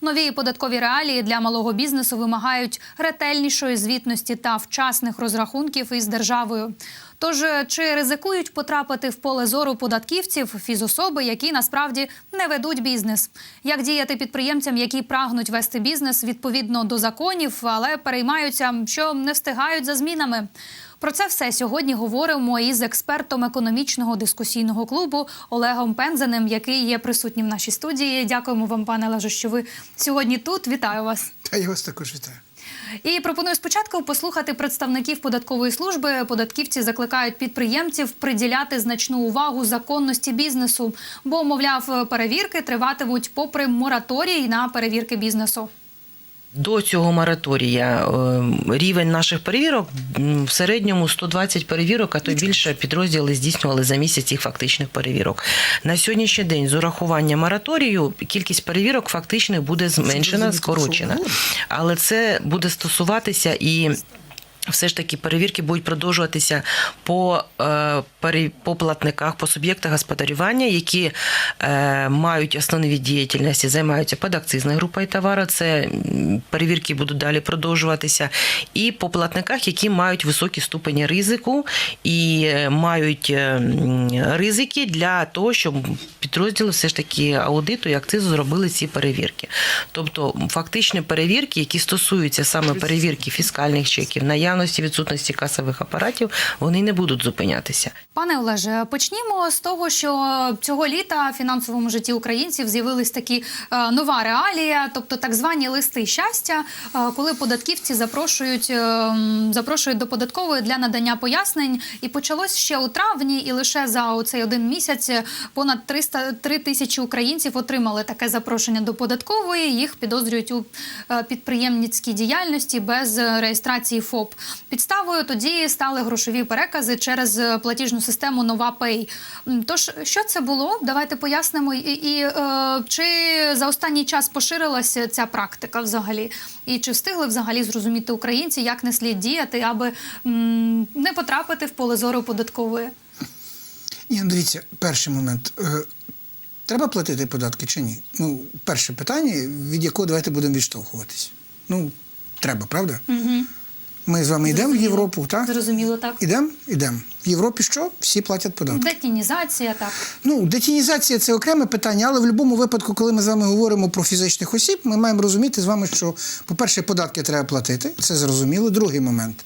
Нові податкові реалії для малого бізнесу вимагають ретельнішої звітності та вчасних розрахунків із державою. Тож чи ризикують потрапити в поле зору податківців фізособи, які насправді не ведуть бізнес? Як діяти підприємцям, які прагнуть вести бізнес відповідно до законів, але переймаються, що не встигають за змінами? Про це все сьогодні говоримо із експертом економічного дискусійного клубу Олегом Пензеним, який є присутнім в нашій студії. Дякуємо вам, пане Олеже, що ви сьогодні тут. Вітаю вас. Та я вас також вітаю. І пропоную спочатку послухати представників податкової служби. Податківці закликають підприємців приділяти значну увагу законності бізнесу, бо, мовляв, перевірки триватимуть попри мораторій на перевірки бізнесу. До цього мораторія е, рівень наших перевірок в середньому 120 перевірок, а то більше підрозділи здійснювали за місяць їх фактичних перевірок. На сьогоднішній день з урахування мораторію кількість перевірок фактичних буде зменшена, скорочена. Але це буде стосуватися і. Все ж таки перевірки будуть продовжуватися по, е, по платниках, по суб'єктах господарювання, які е, мають основні від діяльності, займаються подакцизною групою товару. Це перевірки будуть далі продовжуватися. І по платниках, які мають високі ступені ризику і е, мають ризики для того, щоб підрозділи все ж таки аудиту і акцизу зробили ці перевірки. Тобто фактичні перевірки, які стосуються саме перевірки фіскальних чеків, наявності відсутності касових апаратів, вони не будуть зупинятися. Пане Олеже, почнімо з того, що цього літа в фінансовому житті українців з'явились такі е, нова реалія, тобто так звані листи щастя, е, коли податківці запрошують, е, запрошують до податкової для надання пояснень. І почалось ще у травні, і лише за оцей один місяць понад 300 3 тисячі українців отримали таке запрошення до податкової. Їх підозрюють у підприємницькій діяльності без реєстрації ФОП. Підставою тоді стали грошові перекази через е, платіжну систему NovaPay. М, Тож, що це було? Давайте пояснимо. І, і е, чи за останній час поширилася ця практика взагалі? І чи встигли взагалі зрозуміти українці, як не слід діяти, аби м, не потрапити в поле зору податкової? Ні, ну, дивіться, перший момент. Е, Треба платити податки чи ні? Ну, перше питання, від якого давайте будемо відштовхуватись. Ну, треба, правда? Угу. Ми з вами йдемо в Європу, так? Зрозуміло, так. Ідемо? Ідемо. В Європі що? Всі платять податки. Детінізація, так. Ну, детінізація це окреме питання, але в будь-якому випадку, коли ми з вами говоримо про фізичних осіб, ми маємо розуміти з вами, що, по-перше, податки треба платити, це зрозуміло. Другий момент.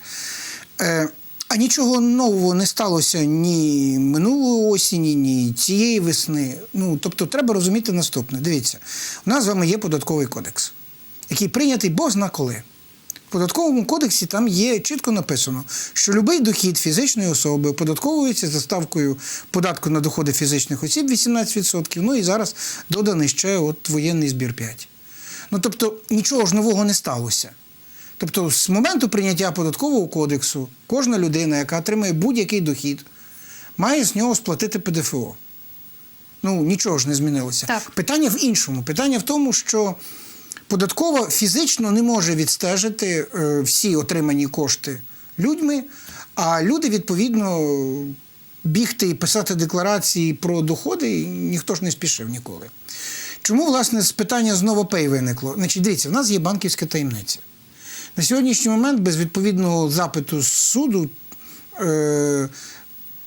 Е, а нічого нового не сталося ні минулої осені, ні цієї весни. Ну, тобто, треба розуміти наступне. Дивіться, у нас з вами є податковий кодекс, який прийнятий Бог зна коли. Податковому кодексі там є чітко написано, що будь-який дохід фізичної особи оподатковується за ставкою податку на доходи фізичних осіб 18%, ну і зараз доданий ще от воєнний збір 5%. Ну тобто нічого ж нового не сталося. Тобто, з моменту прийняття податкового кодексу кожна людина, яка отримує будь-який дохід, має з нього сплатити ПДФО. Ну, нічого ж не змінилося. Так. Питання в іншому. Питання в тому, що податкова фізично не може відстежити е, всі отримані кошти людьми, а люди, відповідно, бігти і писати декларації про доходи ніхто ж не спішив ніколи. Чому, власне, з питання знову пей виникло? Значить, дивіться, в нас є банківська таємниця. На сьогоднішній момент без відповідного запиту з суду е,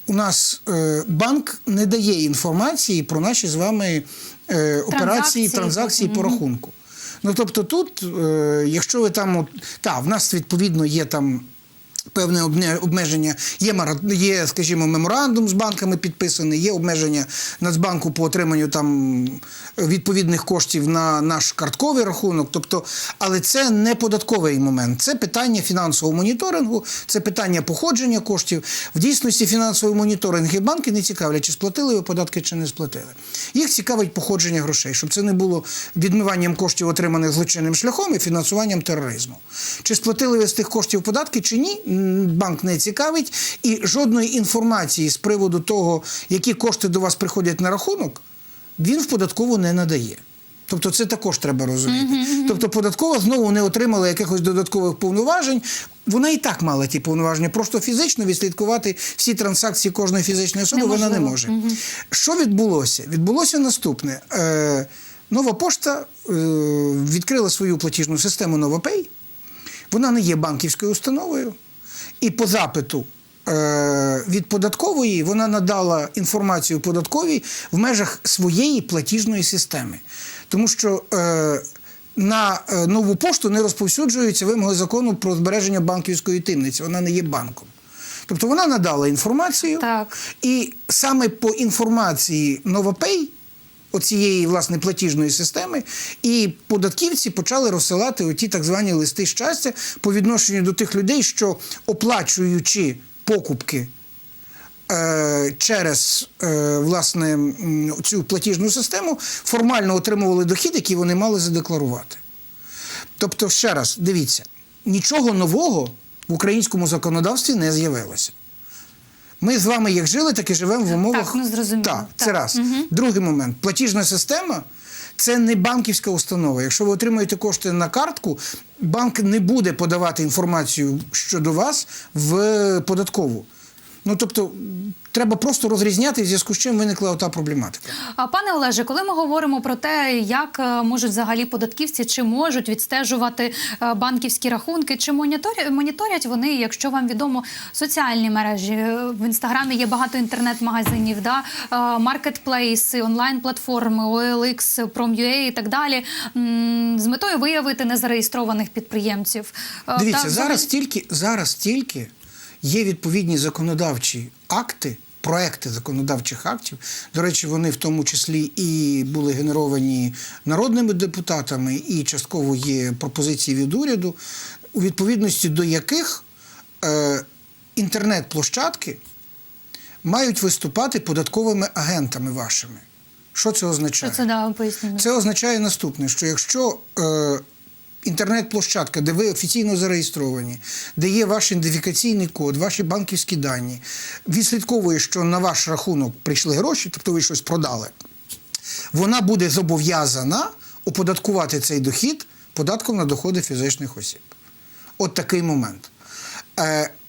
у нас е, банк не дає інформації про наші з вами е, операції, Транзакції. транзакції по рахунку. Ну тобто, тут, е, якщо ви там, та, в нас відповідно є там. Певне обмеження є є, скажімо, меморандум з банками підписаний, є обмеження Нацбанку по отриманню там відповідних коштів на наш картковий рахунок. Тобто, але це не податковий момент. Це питання фінансового моніторингу, це питання походження коштів. В дійсності фінансовий моніторинг і банки не цікавлять, чи сплатили ви податки, чи не сплатили. Їх цікавить походження грошей, щоб це не було відмиванням коштів, отриманих злочинним шляхом і фінансуванням тероризму. Чи сплатили ви з тих коштів податки, чи ні, банк не цікавить. І жодної інформації з приводу того, які кошти до вас приходять на рахунок, він в податкову не надає. Тобто це також треба розуміти. Тобто податкова знову не отримала якихось додаткових повноважень. Вона і так мала ті повноваження. Просто фізично відслідкувати всі транзакції кожної фізичної особи вона не Неможливо. може. Що відбулося? Відбулося наступне. Е, Нова пошта е, відкрила свою платіжну систему NovaPay. Вона не є банківською установою. І по запиту е, від податкової вона надала інформацію податковій в межах своєї платіжної системи. Тому що е, на е, нову пошту не розповсюджуються вимоги закону про збереження банківської таємниці. Вона не є банком. Тобто вона надала інформацію, Так. і саме по інформації NovaPay, оцієї власне платіжної системи, і податківці почали розсилати оті так звані листи щастя по відношенню до тих людей, що оплачуючи покупки. е, Через е, власне цю платіжну систему формально отримували дохід, який вони мали задекларувати. Тобто, ще раз, дивіться, нічого нового в українському законодавстві не з'явилося. Ми з вами як жили, так і живемо в умовах. Так, ну, зрозуміло. Так, це Так. раз. Другий момент. Платіжна система це не банківська установа. Якщо ви отримуєте кошти на картку, банк не буде подавати інформацію щодо вас в податкову. Ну тобто, треба просто розрізняти, в зв'язку з чим виникла ота проблематика. А пане Олеже, коли ми говоримо про те, як е, можуть взагалі податківці чи можуть відстежувати е, банківські рахунки, чи моніторять, моніторять вони, якщо вам відомо, соціальні мережі Е, в інстаграмі є багато інтернет-магазинів, да маркетплейси, онлайн-платформи, OLX, Prom.ua і так далі, з метою виявити незареєстрованих підприємців. Дивіться, та зараз тільки, зараз тільки є відповідні законодавчі акти, проекти законодавчих актів. До речі, вони в тому числі і були генеровані народними депутатами, і частково є пропозиції від уряду, у відповідності до яких е, інтернет-площадки мають виступати податковими агентами вашими. Що це Що означає? це да, поясніть. Це означає наступне: що якщо е, інтернет-площадка, де ви офіційно зареєстровані, де є ваш ідентифікаційний код, ваші банківські дані, відслідковує, що на ваш рахунок прийшли гроші, тобто ви щось продали, вона буде зобов'язана оподаткувати цей дохід податком на доходи фізичних осіб. От такий момент.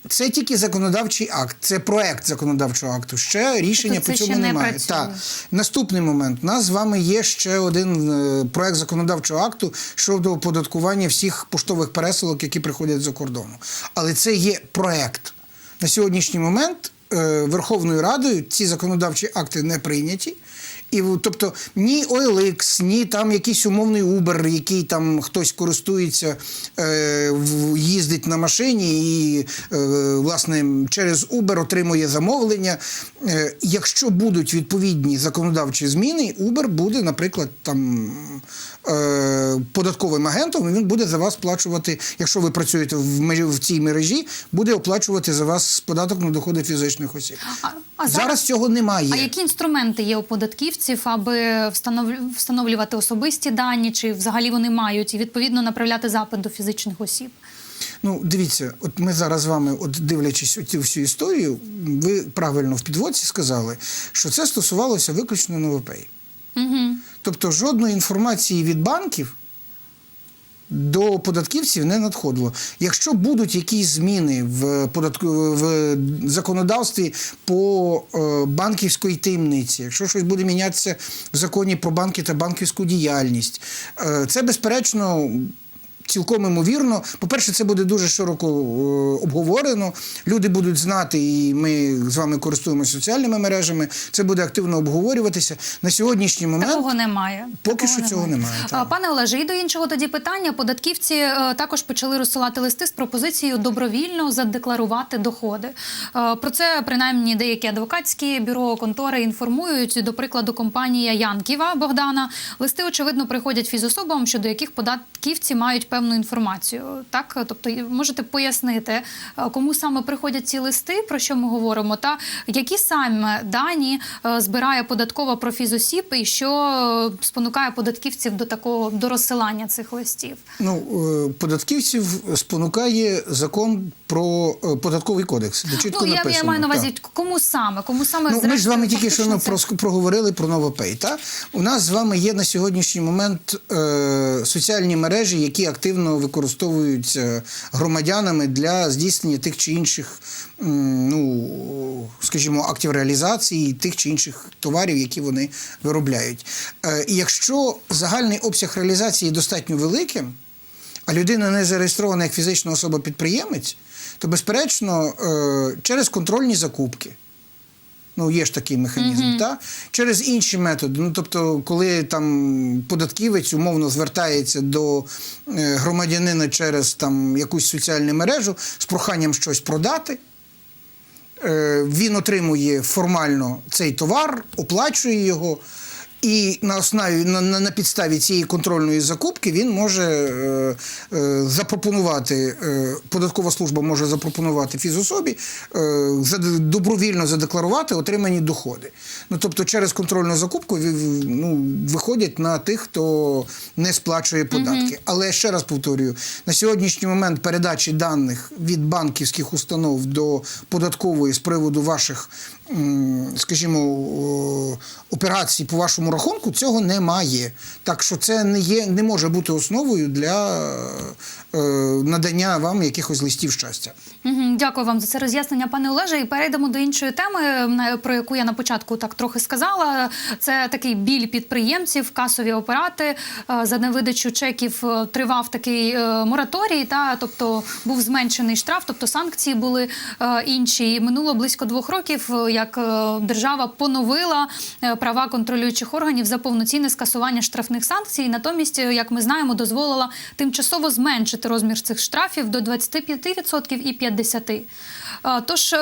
Це тільки законодавчий акт, це проект законодавчого акту. Ще рішення Тобто по це цьому ще не немає. працює. Так. Наступний момент. У нас з вами є ще один е, проект законодавчого акту щодо оподаткування всіх поштових пересилок, які приходять з-за кордону. Але це є проект. На сьогоднішній момент е, Верховною Радою ці законодавчі акти не прийняті. І тобто ні OLX, ні там якийсь умовний Uber, який там хтось користується, е, їздить на машині і е, власне через Uber отримує замовлення. Е, якщо будуть відповідні законодавчі зміни, Uber буде, наприклад, там е, податковим агентом, і він буде за вас сплачувати, якщо ви працюєте в, межі- в цій мережі, буде оплачувати за вас податок на доходи фізичних осіб. А- а зараз, зараз- цього немає. А які інструменти є у податківців, аби встановлю- встановлювати особисті дані, чи взагалі вони мають і відповідно направляти запит до фізичних осіб? Ну, дивіться, от ми зараз з вами, от дивлячись цю всю історію, ви правильно в підводці сказали, що це стосувалося виключно НВП. Угу. Тобто жодної інформації від банків до податківців не надходило. Якщо будуть якісь зміни в податку в законодавстві по е, банківської таємниці, якщо щось буде мінятися в законі про банки та банківську діяльність, е, це безперечно. Цілком імовірно, по-перше, це буде дуже широко е, обговорено. Люди будуть знати, і ми з вами користуємося соціальними мережами. Це буде активно обговорюватися. На сьогоднішній момент Такого немає. Поки Такого що цього немає. А, Пане Олеже, і до іншого тоді питання. Податківці е, також почали розсилати листи з пропозицією добровільно задекларувати доходи. Е, Про це принаймні деякі адвокатські бюро контори інформують. До прикладу, компанія Янківа Богдана. Листи очевидно приходять фізособам, щодо яких податківці мають певну інформацію. Так, тобто можете пояснити, е, кому саме приходять ці листи, про що ми говоримо, та які саме дані е, збирає податкова про фізосіб і що е, спонукає податківців до такого до розсилання цих листів. Ну, податківців спонукає закон про податковий кодекс, де чітко ну я, написано. я маю на увазі, кому саме, кому саме Ну, ми ж з вами тільки що ну, це- прос- проговорили про NovaPay. Та? У нас з вами є на сьогоднішній момент е, соціальні мережі, які активно активно використовуються громадянами для здійснення тих чи інших, ну скажімо, актів реалізації тих чи інших товарів, які вони виробляють. Е, І якщо загальний обсяг реалізації достатньо великим, а людина не зареєстрована як фізична особа-підприємець, то безперечно е, через контрольні закупки. Ну, є ж такий механізм, та? через інші методи. Ну, тобто, коли там податківець умовно звертається до е, громадянина через там, якусь соціальну мережу з проханням щось продати, е, він отримує формально цей товар, оплачує його. І на основі на, на, на підставі цієї контрольної закупки він може е, е, запропонувати, е, податкова служба може запропонувати фізособі е, заде- добровільно задекларувати отримані доходи. Ну тобто через контрольну закупку ну, виходять на тих, хто не сплачує податки. Але ще раз повторюю: на сьогоднішній момент передачі даних від банківських установ до податкової з приводу ваших, скажімо, операцій по вашому рахунку цього немає. Так що це не є, не може бути основою для е, надання вам якихось листів щастя. Дякую вам за це роз'яснення, пане Олеже. І перейдемо до іншої теми, про яку я на початку так трохи сказала. Це такий біль підприємців, касові апарати. Е, За невидачу чеків е, тривав такий е, мораторій, та тобто був зменшений штраф, тобто санкції були інші. І Минуло близько двох років, як держава поновила права контролюючих органів за повноцінне скасування штрафних санкцій. Натомість, е, як ми знаємо, дозволила тимчасово зменшити розмір цих штрафів до 25% і 50%. Е, Тож е,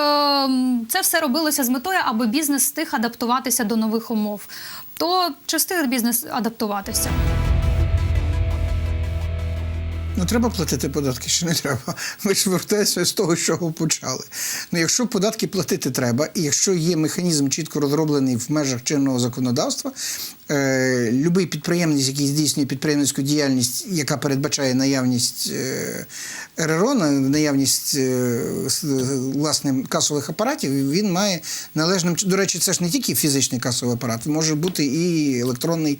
це все робилося з метою, аби бізнес встиг адаптуватися до нових умов. То чи встиг бізнес адаптуватися? Ну, треба платити податки, чи не треба. Ми ж вертаємося з того, з чого почали. Ну, якщо податки платити треба, і якщо є механізм чітко розроблений в межах чинного законодавства, е, любий підприємець, який здійснює підприємницьку діяльність, яка передбачає наявність е, РРО, наявність е, власне касових апаратів, він має належним до речі, це ж не тільки фізичний касовий апарат, може бути і електронний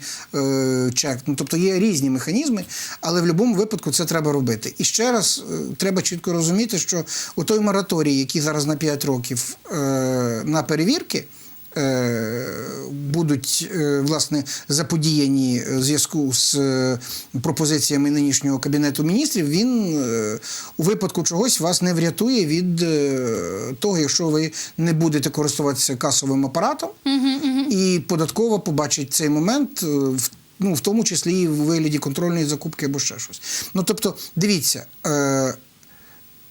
чек. Ну тобто є різні механізми, але в будь-якому випадку це треба робити. І ще раз треба чітко розуміти, що у той мораторій, який зараз на 5 років на перевірки. Е, Будуть е, власне заподіяні в зв'язку з е, пропозиціями нинішнього кабінету міністрів. Він у випадку чогось вас не врятує від того, якщо ви не будете користуватися касовим апаратом, і податкова побачить цей момент. в Ну, в тому числі і в вигляді контрольної закупки або ще щось. Ну тобто, дивіться, е,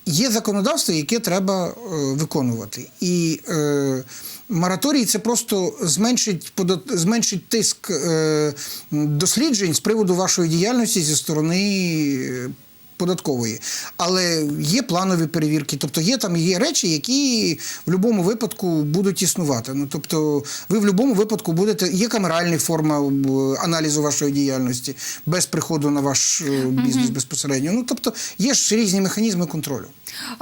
є законодавство, яке треба е, виконувати. І е, мораторій це просто зменшить, зменшить тиск е, досліджень з приводу вашої діяльності зі сторони. Податкової, але є планові перевірки, тобто є там є речі, які в будь-якому випадку будуть існувати. Ну тобто, ви в будь-якому випадку будете є камеральна форма е, аналізу вашої діяльності без приходу на ваш е, бізнес безпосередньо. Ну тобто є ж різні механізми контролю.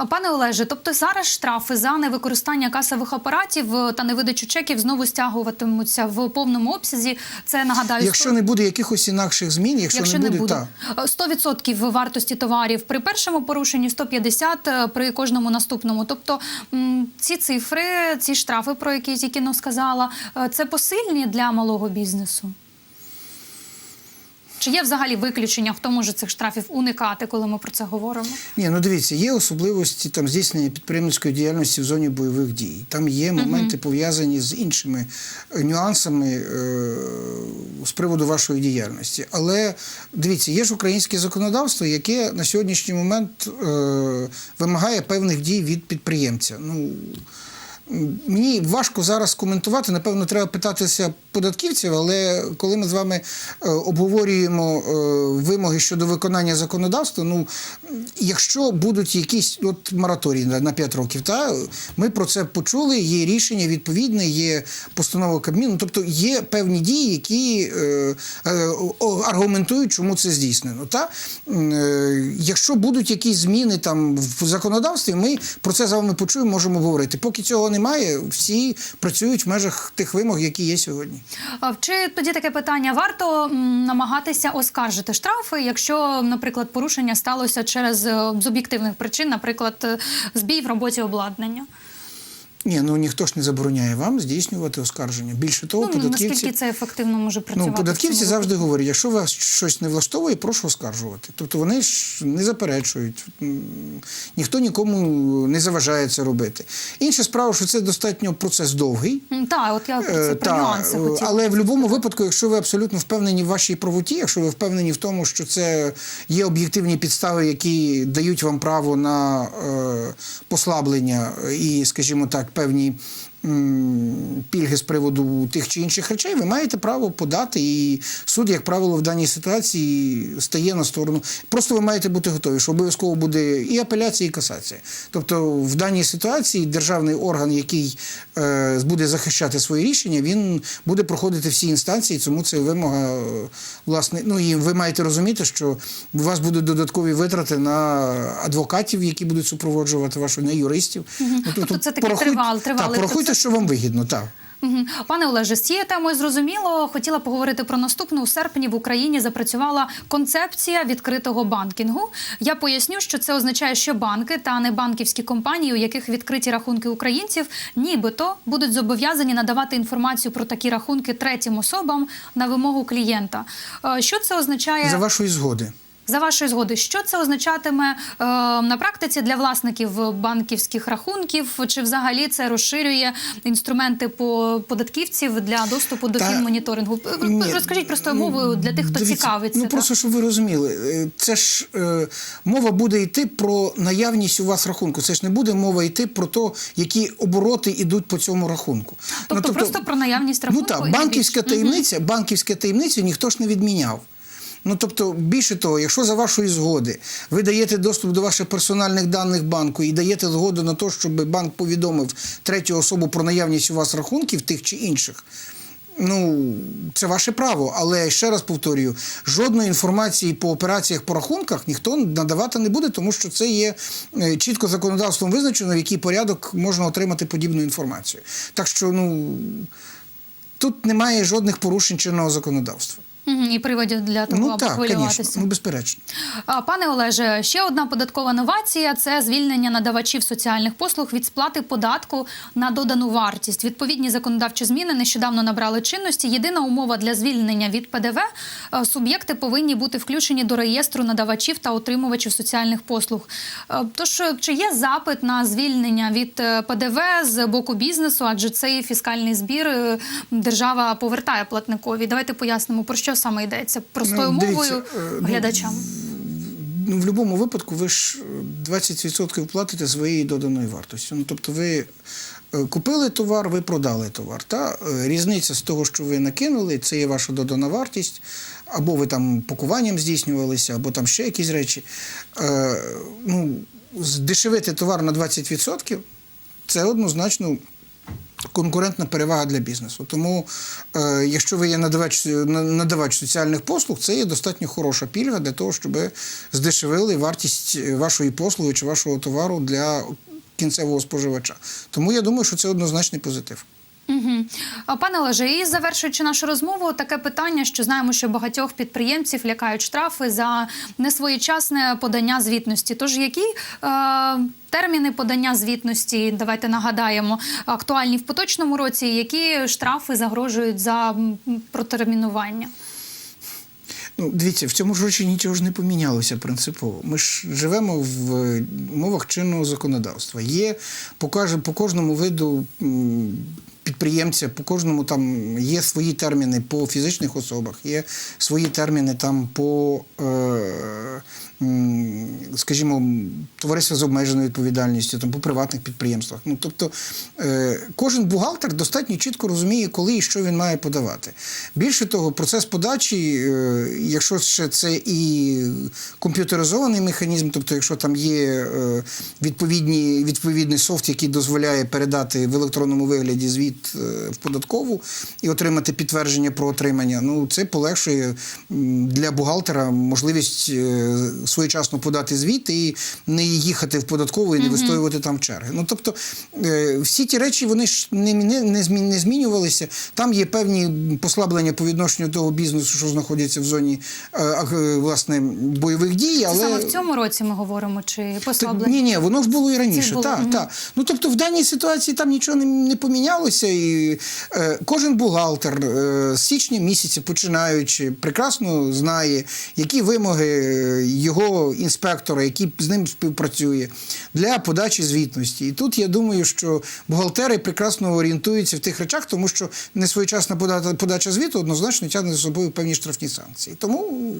Пане Олеже, тобто зараз штрафи за невикористання касових апаратів е, та невидачу чеків знову стягуватимуться в повному обсязі. Це нагадаю, Якщо не буде якихось інакших змін, якщо, Якщо не не буде, буде та. Е, 100% вартості товарів при першому порушенні, 150 е, при кожному наступному. Тобто ці цифри, ці штрафи, про які тільки сказала, е, це посильні для малого бізнесу. Чи є взагалі виключення, хто може цих штрафів уникати, коли ми про це говоримо? Ні, ну дивіться, є особливості там здійснення підприємницької діяльності в зоні бойових дій. Там є моменти пов'язані з іншими е, нюансами е, з приводу вашої діяльності. Але дивіться, є ж українське законодавство, яке на сьогоднішній момент е, вимагає певних дій від підприємця. Ну Мені важко зараз коментувати. Напевно, треба питатися податківців, але коли ми з вами е, обговорюємо е, вимоги щодо виконання законодавства, ну якщо будуть якісь от мораторії на, на 5 років, та ми про це почули. Є рішення відповідне, є постанова Кабміну. Тобто є певні дії, які е, аргументують, чому це здійснено. Та якщо будуть якісь зміни там в законодавстві, ми про це з вами почуємо, можемо говорити. Поки цього немає. Немає. Всі працюють в межах тих вимог, які є сьогодні. Чи тоді таке питання варто намагатися оскаржити штрафи, якщо, наприклад, порушення сталося через е, з об'єктивних причин, наприклад, е, збій в роботі обладнання? Ні, ну ніхто ж не забороняє вам здійснювати оскарження. Більше того, Ну, податківці. наскільки це ефективно може працювати? Ну, податківці завжди говорять, якщо вас щось не влаштовує, прошу оскаржувати. Тобто вони ж не заперечують, ніхто нікому не заважає це робити. Інша справа, що це достатньо процес довгий. Так, от я про це Е, про нюанси е, хотіла. але в будь-якому випадку, якщо ви абсолютно впевнені в вашій правоті, якщо ви впевнені в тому, що це є об'єктивні підстави, які дають вам право на е, послаблення і, скажімо так, певні. Пільги з приводу тих чи інших речей, ви маєте право подати, і суд, як правило, в даній ситуації стає на сторону. Просто ви маєте бути готові, що обов'язково буде і апеляція, і касація. Тобто, в даній ситуації державний орган, який е, буде захищати свої рішення, він буде проходити всі інстанції, тому це вимога е, власне. Ну і ви маєте розуміти, що у вас будуть додаткові витрати на адвокатів, які будуть супроводжувати вашу на юристів. Ну, Тобто це такий тривал- тривалий порахуйте, процес. що вам вигідно. Так. Пане Олеже, з цією темою зрозуміло. Хотіла поговорити про наступну. У серпні в Україні запрацювала концепція відкритого банкінгу. Я поясню, що це означає, що банки та небанківські компанії, у яких відкриті рахунки українців, нібито будуть зобов'язані надавати інформацію про такі рахунки третім особам на вимогу клієнта. Е, Що це означає За вашої згоди. За вашої згоди? Що це означатиме е, на практиці для власників банківських рахунків? Чи взагалі це розширює інструменти по податківців для доступу до фінмоніторингу? Розкажіть простою мовою для тих, хто Дивіться, цікавиться. Ну так? просто щоб ви розуміли, е, це ж е, мова буде йти про наявність у вас рахунку. Це ж не буде мова йти про те, які обороти йдуть по цьому рахунку. Тобто просто про наявність Ну рахунку так, банківська таємниця, банківська таємниця ніхто ж не відміняв. Ну тобто, більше того, якщо за вашої згоди ви даєте доступ до ваших персональних даних банку і даєте згоду на те, щоб банк повідомив третю особу про наявність у вас рахунків тих чи інших. Ну, це ваше право, але ще раз повторюю: жодної інформації по операціях по рахунках ніхто надавати не буде, тому що це є е, чітко законодавством визначено, в який порядок можна отримати подібну інформацію. Так що, ну тут немає жодних порушень чинного законодавства. І приводів для того, ну аби так, хвилюватися. звісно, ну безперечно. Пане Олеже, ще одна податкова новація це звільнення надавачів соціальних послуг від сплати податку на додану вартість. Відповідні законодавчі зміни нещодавно набрали чинності. Єдина умова для звільнення від ПДВ е, суб'єкти повинні бути включені до реєстру надавачів та отримувачів соціальних послуг. Е, Тож, чи є запит на звільнення від е, ПДВ з боку бізнесу? Адже цей фіскальний збір держава повертає платникові. Давайте пояснимо про що саме йдеться простою Ну, дивіться, мовою е, ну, глядачам. Ну, в будь-якому випадку ви ж е, 20% платите своєї доданої вартості. Ну, тобто ви е, купили товар, ви продали товар. Та? Е, Різниця з того, що ви накинули, це є ваша додана вартість, або ви там пакуванням здійснювалися, або там ще якісь речі. Е, ну, здешевити товар на 20% це однозначно конкурентна перевага для бізнесу. Тому, е, якщо ви є надавач, на- надавач соціальних послуг, це є достатньо хороша пільга для того, щоб здешевили вартість вашої послуги чи вашого товару для кінцевого споживача. Тому я думаю, що це однозначний позитив. Угу. Пане Олеже, і завершуючи нашу розмову, таке питання, що знаємо, що багатьох підприємців лякають штрафи за несвоєчасне подання звітності. Тож які е, терміни подання звітності, давайте нагадаємо, актуальні в поточному році, які штрафи загрожують за протермінування? Ну, дивіться, в цьому ж році нічого ж не помінялося принципово. Ми ж живемо в е, умовах чинного законодавства. Є по, кожному виду підприємця, по кожному там є свої терміни по фізичних особах, є свої терміни там по, е, скажімо, товариства з обмеженою відповідальністю, там по приватних підприємствах. Ну тобто е, кожен бухгалтер достатньо чітко розуміє, коли і що він має подавати. Більше того, процес подачі, е, якщо ще це і комп'ютеризований механізм, тобто, якщо там є відповідні, відповідний софт, який дозволяє передати в електронному вигляді звіт е, в податкову і отримати підтвердження про отримання, ну це полегшує для бухгалтера можливість е, своєчасно подати звіт. звіт і не їхати в податкову і не вистоювати там черги. Ну тобто е, всі ті речі вони ж не, не, не, змінювалися. Там є певні послаблення по відношенню того бізнесу, що знаходиться в зоні власне бойових дій, але саме в цьому році ми говоримо чи послаблення? ні, ні, воно ж було і раніше. було, мгм. так. Ну тобто в даній ситуації там нічого не, не помінялося, і е, кожен бухгалтер е, з січня місяця починаючи прекрасно знає, які вимоги е, його інспектора, який з ним співпрацює для подачі звітності. І тут я думаю, що бухгалтери прекрасно орієнтуються в тих речах, тому що несвоєчасна подача звіту однозначно тягне за собою певні штрафні санкції. Тому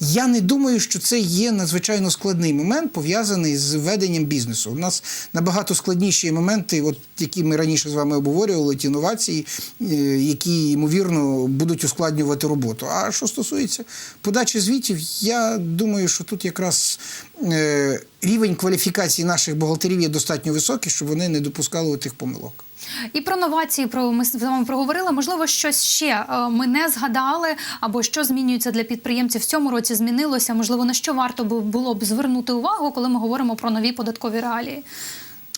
я не думаю, що це є надзвичайно складний момент, пов'язаний з веденням бізнесу. У нас набагато складніші моменти, от які ми раніше з вами обговорювали, ті інновації, е, які ймовірно будуть ускладнювати роботу. А що стосується подачі звітів, я думаю, що тут якраз е, рівень кваліфікації наших бухгалтерів є достатньо високий, щоб вони не допускали тих помилок. І про новації про ми з вами проговорили. Можливо, щось ще е, ми не згадали, або що змінюється для підприємців в цьому році змінилося. Можливо, на що варто було б звернути увагу, коли ми говоримо про нові податкові реалії.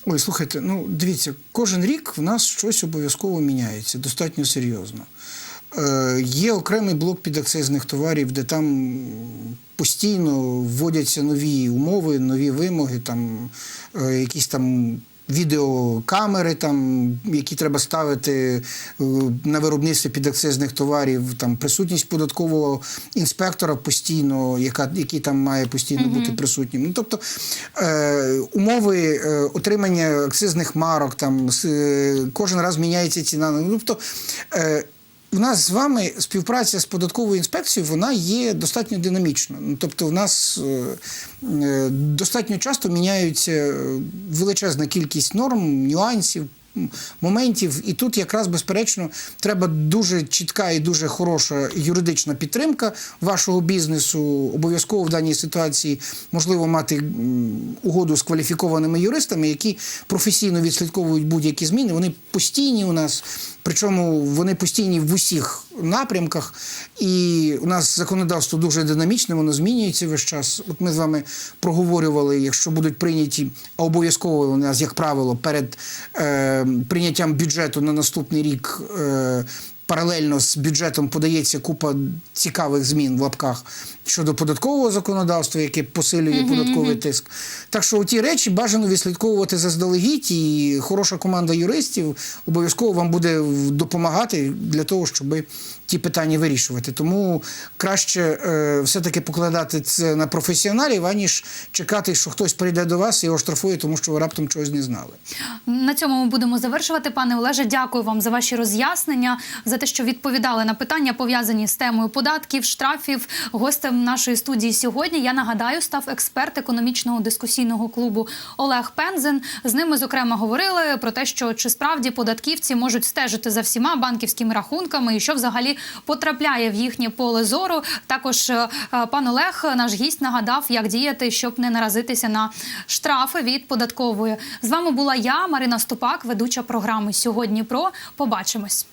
Ой, слухайте, ну дивіться, кожен рік в нас щось обов'язково міняється, достатньо серйозно. Е, є окремий блок підакцизних товарів, де там постійно вводяться нові умови, нові вимоги, там е, якісь там. Відеокамери, там, які треба ставити е, на виробництві підакцизних товарів, там присутність податкового інспектора постійно, яка, який там має постійно бути присутнім. Ну, тобто е, умови е, отримання акцизних марок, там, е, кожен раз міняється ціна. Ну, тобто, е, у нас з вами співпраця з податковою інспекцією вона є достатньо динамічна. Ну, тобто, у нас е, е, достатньо часто міняються е, величезна кількість норм, нюансів. Моментів, і тут якраз безперечно треба дуже чітка і дуже хороша юридична підтримка вашого бізнесу. Обов'язково в даній ситуації можливо мати угоду з кваліфікованими юристами, які професійно відслідковують будь-які зміни. Вони постійні у нас, причому вони постійні в усіх напрямках. І у нас законодавство дуже динамічне, воно змінюється весь час. От ми з вами проговорювали, якщо будуть прийняті, а обов'язково у нас, як правило, перед е, прийняттям бюджету на наступний рік. Е, Паралельно з бюджетом подається купа цікавих змін в лапках щодо податкового законодавства, яке посилює податковий тиск. Так що ті речі бажано відслідковувати заздалегідь, і хороша команда юристів обов'язково вам буде допомагати для того, щоб ті питання вирішувати. Тому краще е, все-таки покладати це на професіоналів, аніж чекати, що хтось прийде до вас і оштрафує, тому що ви раптом чогось не знали. На цьому ми будемо завершувати. Пане Олеже, дякую вам за ваші роз'яснення, за те, що відповідали на питання, пов'язані з темою податків, штрафів. Гостем нашої студії сьогодні я нагадаю, став експерт економічного дискусійного клубу Олег Пензен. З ними зокрема говорили про те, що чи справді податківці можуть стежити за всіма банківськими рахунками, і що взагалі потрапляє в їхнє поле зору. Також е, е, пан Олег, наш гість, нагадав, як діяти, щоб не наразитися на штрафи від податкової. З вами була я, Марина Ступак, ведуча програми сьогодні. Про побачимось.